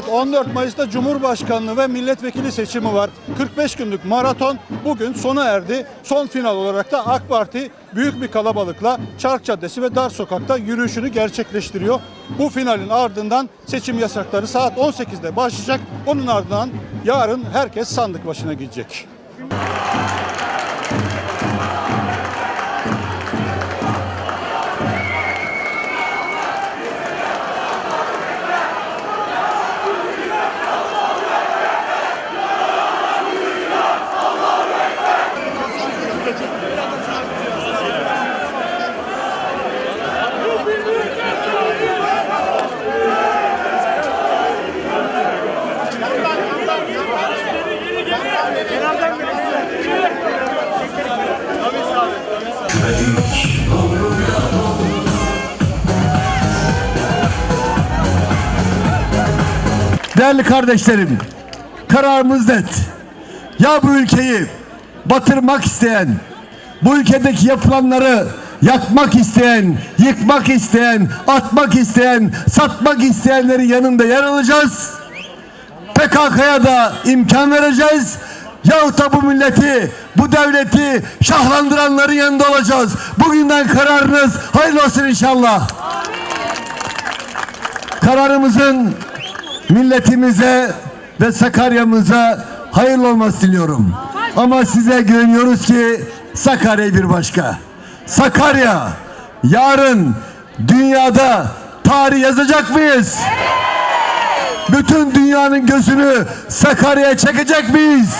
14 Mayıs'ta Cumhurbaşkanlığı ve milletvekili seçimi var. 45 günlük maraton bugün sona erdi. Son final olarak da AK Parti büyük bir kalabalıkla Çark Caddesi ve Dar Sokak'ta yürüyüşünü gerçekleştiriyor. Bu finalin ardından seçim yasakları saat 18'de başlayacak. Onun ardından yarın herkes sandık başına gidecek. Değerli kardeşlerim, kararımız net. Ya bu ülkeyi batırmak isteyen, bu ülkedeki yapılanları yakmak isteyen, yıkmak isteyen, atmak isteyen, satmak isteyenlerin yanında yer alacağız. PKK'ya da imkan vereceğiz. Yahut da bu milleti, bu devleti şahlandıranların yanında olacağız. Bugünden kararınız hayırlı olsun inşallah. Kararımızın milletimize ve Sakarya'mıza hayırlı olması diliyorum. Ama size güveniyoruz ki Sakarya bir başka. Sakarya yarın dünyada tarih yazacak mıyız? Bütün dünyanın gözünü Sakarya'ya çekecek miyiz?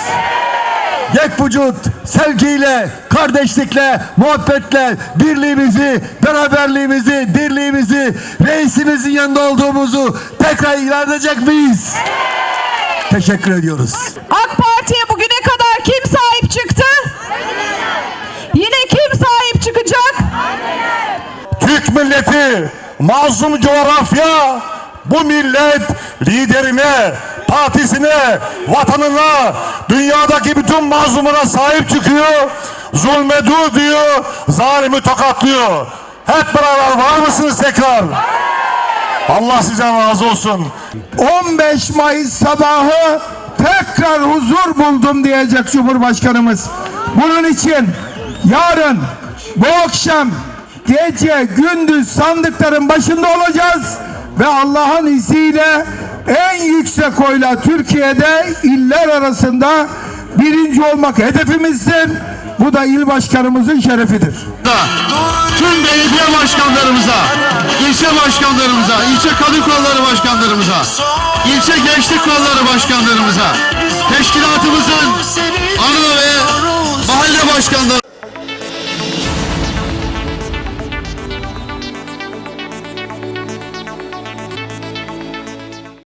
Yek vücut, sevgiyle, kardeşlikle, muhabbetle birliğimizi, beraberliğimizi, dirliğimizi, reisimizin yanında olduğumuzu tekrar ilan edecek miyiz? Teşekkür ediyoruz. AK Parti'ye bugüne kadar kim sahip çıktı? Yine kim sahip çıkacak? Türk milleti, mazlum coğrafya, bu millet liderine, partisine, vatanına, dünyadaki bütün mazlumuna sahip çıkıyor. Zulme dur diyor, zalimi tokatlıyor. Hep beraber var mısınız tekrar? Allah sizden razı olsun. 15 Mayıs sabahı tekrar huzur buldum diyecek Cumhurbaşkanımız. Bunun için yarın bu akşam gece gündüz sandıkların başında olacağız ve Allah'ın izniyle en yüksek oyla Türkiye'de iller arasında birinci olmak hedefimizdir. Bu da il başkanımızın şerefidir. tüm belediye başkanlarımıza, ilçe başkanlarımıza, ilçe kadın kolları başkanlarımıza, ilçe gençlik kolları başkanlarımıza,